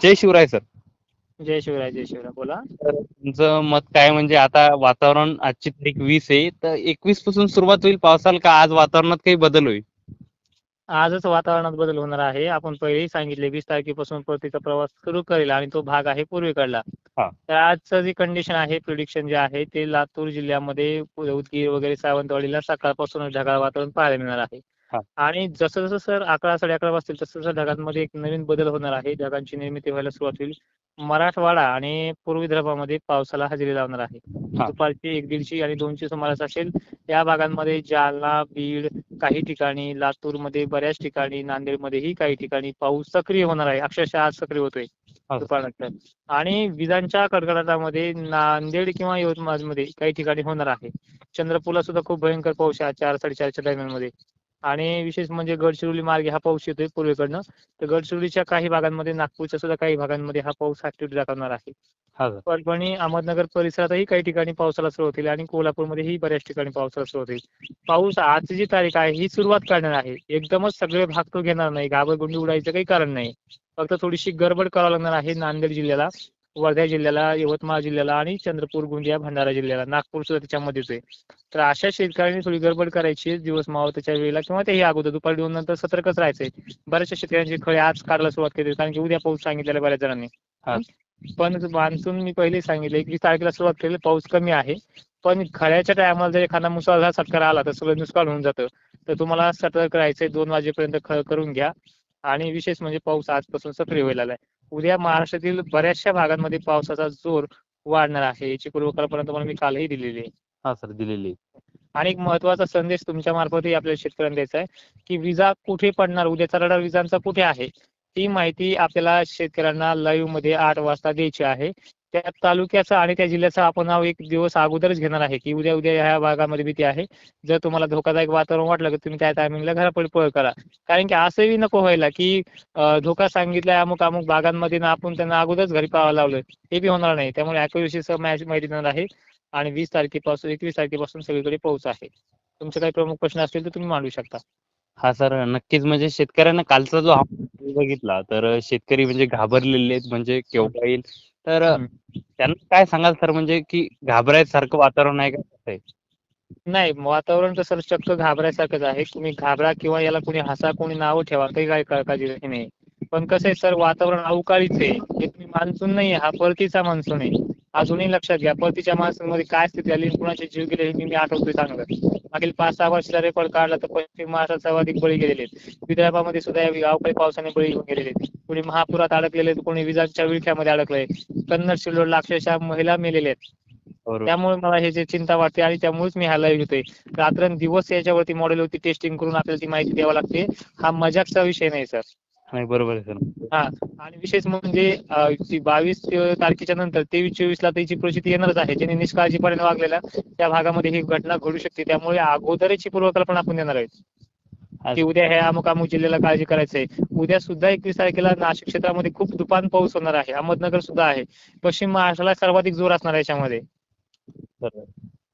जय Shivray sir. जय शिवराय जय शिवराय. बोला. तर तुमचं मत काय? म्हणजे आता वातावरण आजची तारीख वीस आहे. तर एकवीसपासून सुरुवात होईल. पावसाला का आज वातावरणात काही बदल होईल? आजच वातावरणात बदल होणार आहे. आपण पहिलेही सांगितले वीस तारखेपासून परतीचा प्रवास सुरू करेल आणि तो भाग आहे पूर्वेकडला. हा. तर आजचं जी कंडिशन आहे प्रिडिक्शन जे आहे ते लातूर जिल्ह्यामध्ये उदगीर वगैरे सावंतवाडीला सकाळपासून ढगाळ वातावरण पाहायला मिळणार आहे. आणि जसं जसं सर अकरा साडे अकरा वाजतील तसं तसं ढगांमध्ये एक नवीन बदल होणार आहे. ढगांची निर्मिती व्हायला सुरुवात होईल. मराठवाडा आणि पूर्व विदर्भामध्ये पावसाला हजेरी लावणार आहे. दुपारची एक दीडची आणि दोनची सुमारास असेल. या भागांमध्ये जालना बीड काही ठिकाणी लातूरमध्ये बऱ्याच ठिकाणी नांदेडमध्येही काही ठिकाणी पाऊस सक्रिय होणार आहे. अक्षरशः आज सक्रिय होतोय. दुपारनंतर. आणि विजांच्या कडकडाटामध्ये नांदेड किंवा यवतमाळमध्ये काही ठिकाणी होणार आहे. चंद्रपूरला सुद्धा खूप भयंकर पाऊस आहे चार साडेचारच्या दरम्यानमध्ये आणि विशेष म्हणजे गडचिरोली मार्गे हा पाऊस येतोय पूर्वेकडनं. तर गडचिरोलीच्या काही भागांमध्ये नागपूरच्या सुद्धा काही भागांमध्ये हा पाऊस ऍक्टिव्ह दाखवणार आहे. परभणी अहमदनगर परिसरातही काही ठिकाणी पावसाला सुरुवात होईल आणि कोल्हापूरमध्येही बऱ्याच ठिकाणी पावसाला सुरुवात होईल. पाऊस आजची जी तारीख आहे ही सुरुवात करणार आहे. एकदमच सगळे भाग तो घेणार नाही. घाबरगुंडी उडायचं काही कारण नाही. फक्त थोडीशी गडबड करावं लागणार आहे नांदेड जिल्ह्याला. वर्धा जिल्ह्याला यवतमाळ जिल्ह्याला आणि चंद्रपूर गोंदिया भंडारा जिल्ह्याला नागपूर सुद्धा त्याच्यामध्येच आहे तर अशा शेतकऱ्यांनी थोडी गडबड करायची दिवस मावळत्याच्या वेळेला किंवा तेही अगोदर दुपारी दोन नंतर सतर्कच राहायचंय. बऱ्याचशा शेतकऱ्यांची खळे आज काढायला सुरुवात केली कारण की उद्या पाऊस सांगितलेला बऱ्याच जणांनी. पण मान्सून मी पहिले सांगितलं एकवीस तारखेला सुरुवात केली पाऊस कमी आहे. पण खळ्याच्या टायमाला जर एखादा मुसळधार सत्कार आला तर सगळं नुकसान होऊन जातं. तर तुम्हाला सतर्क राहायचंय दोन वाजेपर्यंत खळ करून घ्या. आणि विशेष म्हणजे पाऊस आजपासून सक्रिय व्हायला लागलाय. उद्या महाराष्ट्रातील बऱ्याचशा भागांमध्ये पावसाचा जोर वाढणार आहे याची पूर्वकल्पना तुम्हाला मी कालही दिलेली आहे. हा सर दिलेली आणि एक महत्त्वाचा संदेश तुमच्या मार्फतही आपल्या शेतकऱ्यांना द्यायचा आहे की विजा कुठे पडणार उद्याचा रडार विजांचा कुठे आहे ती माहिती आपल्याला शेतकऱ्यांना लाईव्हमध्ये आठ वाजता द्यायची आहे. त्या तालुक्याचं आणि त्या जिल्ह्याचं आपण नाव एक दिवस अगोदरच घेणार आहे की उद्या उद्या ह्या भागामध्ये भीती आहे. जर तुम्हाला धोकादायक वातावरण वाटलं की तुम्ही त्या टायमिंगला घरापडी पळ करा. कारण की असंही नको व्हायला की धोका सांगितलाय अमुक अमुक भागांमध्ये ना आपण त्यांना अगोदरच घरी पाहावं लावलं हे बी होणार नाही. त्यामुळे accuracy मॅच माहिती देणार आहे. आणि वीस तारखेपासून एकवीस तारखेपासून सगळीकडे पाऊस आहे. तुमचे काही प्रमुख प्रश्न असतील तर तुम्ही मांडू शकता. हा सर नक्कीच. म्हणजे शेतकऱ्यांना कालचा जो बघितला तर शेतकरी म्हणजे घाबरलेले आहेत. म्हणजे केवढा येईल तर. त्यांना काय सांगाल सर? म्हणजे की घाबरायसारखं वातावरण आहे का कसं आहे नाही वातावरण तर सर चक्क घाबरायसारखंच आहे. तुम्ही घाबरा किंवा याला कोणी हसा कोणी नावं ठेवा काही काय काळजी नाही. पण कसं आहे सर वातावरण अवकाळीच आहे. हे तुम्ही मान्सून नाही हा परतीचा मान्सून आहे. अजूनही लक्षात घ्या परतीच्या मान्सून मध्ये काय स्थिती आली कुणाचे जीव गेले हे मी आठवतोय चांगलं मागील पाच सहा वर्षाचा रेकॉर्ड काढला तर पश्चिम महाराष्ट्रात सर्वाधिक बळी गेलेले आहेत. विदर्भामध्ये सुद्धा या अवकाळी पावसाने बळी घेऊन गेलेले आहेत. कोणी महापुरात अडकलेले आहेत कोणी विजांच्या विळख्यामध्ये अडकलंय. कन्नड शिल्लोडला अक्षरशः महिला मेलेल्या आहेत. त्यामुळे मला हे जे चिंता वाटते आणि त्यामुळेच मी हा लाईव्ह घेतोय. रात्रंदिवस याच्यावरती मॉडेलवरती टेस्टिंग करून आपल्याला ती माहिती द्यावी लागते. हा मजाकचा विषय नाही सर नाही बरोबर आहे सर हा. आणि विशेष म्हणजे बावीस तारखेच्या नंतर तेवीस चोवीस ला त्याची परिस्थिती येणारच आहे. ज्याने निष्काळजीपणे वागलेला त्या भागामध्ये ही घटना घडू शकते. त्यामुळे अगोदरची पूर्वकल्पना आपण देणार आहोत. की उद्या ह्या अमुक अमुक जिल्ह्याला काळजी करायचंय. उद्या सुद्धा एकवीस तारखेला नाशिक क्षेत्रामध्ये खूप तुफान पाऊस होणार आहे. अहमदनगर सुद्धा आहे. पश्चिम महाराष्ट्राला सर्वाधिक जोर असणार आहे याच्यामध्ये.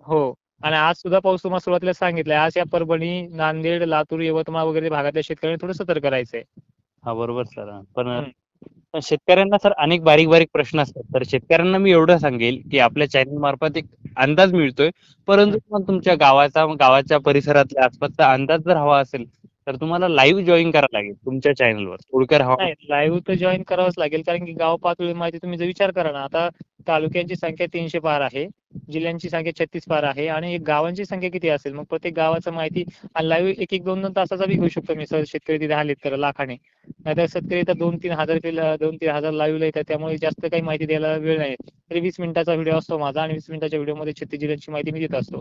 हो. आणि आज सुद्धा पाऊस तुम्हाला सुरुवातीला सांगितलंय. आज या परभणी नांदेड लातूर यवतमाळ वगैरे भागातल्या शेतकऱ्यांनी थोडं सतर्क राहायचंय. हा बरोबर सर. पण शेतकऱ्यांना सर अनेक बारीक बारीक प्रश्न असतात. तर शेतकऱ्यांना मी एवढं सांगेल की आपल्या चॅनल मार्फत एक अंदाज मिळतोय. परंतु तुम्हाला तुमच्या गावाचा गावाच्या परिसरातल्या आसपासचा अंदाज जर हवा असेल तर तुम्हाला लाईव्ह जॉईन करावं लागेल तुमच्या चॅनलवर थोडक्यात हवा. लाईव्ह तर जॉईन करावंच लागेल कारण की गाव पातळी माहिती तुम्ही जर विचार करा ना आता तालुक्यांची संख्या तीनशे पार आहे जिल्ह्यांची संख्या छत्तीस पार आहे आणि एक गावांची संख्या किती असेल मग प्रत्येक गावाचं माहिती लाईव्ह एक एक दोन दोन तासाचा बी घेऊ शकतो मी सर शेतकरी तिथे आलेत तर लाखाने. नाहीतर शेतकरी तर दोन तीन हजार दोन तीन हजार लाईव्ह येतात त्यामुळे जास्त काही माहिती द्यायला वेळ नाही. तरी वीस मिनिटाचा व्हिडिओ असतो माझा आणि वीस मिनिटाच्या व्हिडिओमध्ये छत्तीस जिल्ह्यांची माहिती मी देत असतो.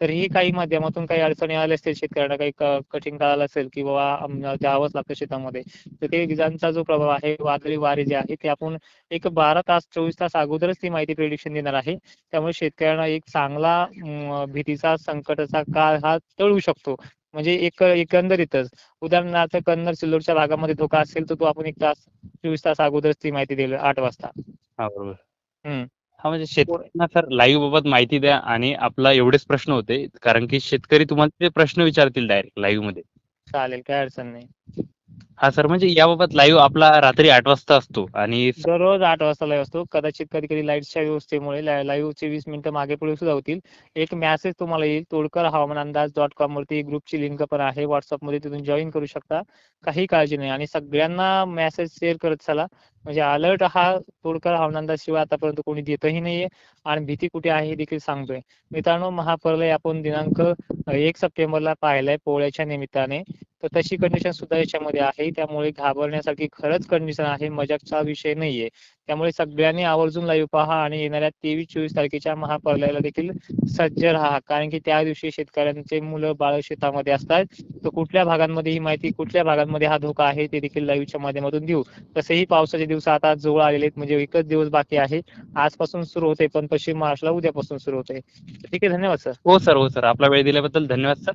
तर ही काही माध्यमातून काही अडचणी आल्या असतील शेतकऱ्यांना काही कठीण काळ असेल की द्यावंच लागतं शेतामध्ये तर ते विजांचा जो प्रभाव आहे वादळी वारे जे आहे ते आपण एक बारा तास चोवीस तास अगोदरच ती माहिती प्रिडिक्शन देणार आहे. त्यामुळे शेतकऱ्यांना एक चांगला भीतीचा संकटाचा काळ हा टळू शकतो. म्हणजे एक एकंदरीतच. उदाहरणार्थ कन्नड सिल्लोडच्या भागामध्ये धोका असेल तर तो आपण एक तास चोवीस तास अगोदरच ती माहिती दिली आठ वाजता. हा म्हणजे शेतकऱ्यांना सर लाईव्ह बाबत माहिती द्या आणि आपला एवढेच प्रश्न होते. कारण की शेतकरी तुम्हाला ते प्रश्न विचारतील डायरेक्ट लाईव्हमध्ये. चालेल काय अडचण नाही. हा सर म्हणजे याबाबत लाईव्ह आपला रात्री आठ वाजता असतो आणि दररोज आठ वाजता लाईव्ह असतो. कदाचित कधी कधी लाईटच्या व्यवस्थेमुळे लाईव्हचे वीस मिनिटं मागे पुढे सुद्धा होतील. एक मेसेज तुम्हाला येईल तोडकर हवामान अंदाज डॉट कॉम वरती ग्रुपची लिंक पण आहे. व्हॉट्सअपमध्ये तिथून जॉईन करू शकता. काही काळजी नाही. आणि सगळ्यांना मेसेज शेअर करत चला. म्हणजे अलर्ट हा तोडकर हवामान अंदाज शिवाय आतापर्यंत कोणी देतही नाहीये. आणि भीती कुठे आहे हे देखील सांगतोय. मित्रांनो महाप्रलय आपण दिनांक एक सप्टेंबरला पाहिलाय. पोळ्याच्या निमित्ताने. तर तशी कंडिशन सुद्धा याच्यामध्ये आहे. त्यामुळे घाबरण्यासारखी खरंच कंडिशन आहे. मजाकचा विषय नाहीये. त्यामुळे सगळ्यांनी आवर्जून लाईव्ह पहा आणि येणाऱ्या तेवीस चोवीस तारखेच्या महापर्याला देखील सज्ज राहा. कारण की त्या दिवशी शेतकऱ्यांचे मुलं बाळ शेतामध्ये असतात. तर कुठल्या भागांमध्ये ही माहिती कुठल्या भागांमध्ये हा धोका आहे ते देखील लाईव्हच्या माध्यमातून देऊ. तसेही पावसाचे दिवस आता जवळ आलेले आहेत. म्हणजे एकच दिवस बाकी आहे. आजपासून सुरू होते पण पश्चिम महाराष्ट्राला उद्यापासून सुरू होते. ठीक आहे धन्यवाद सर हो सर हो सर आपला वेळ दिल्याबद्दल धन्यवाद सर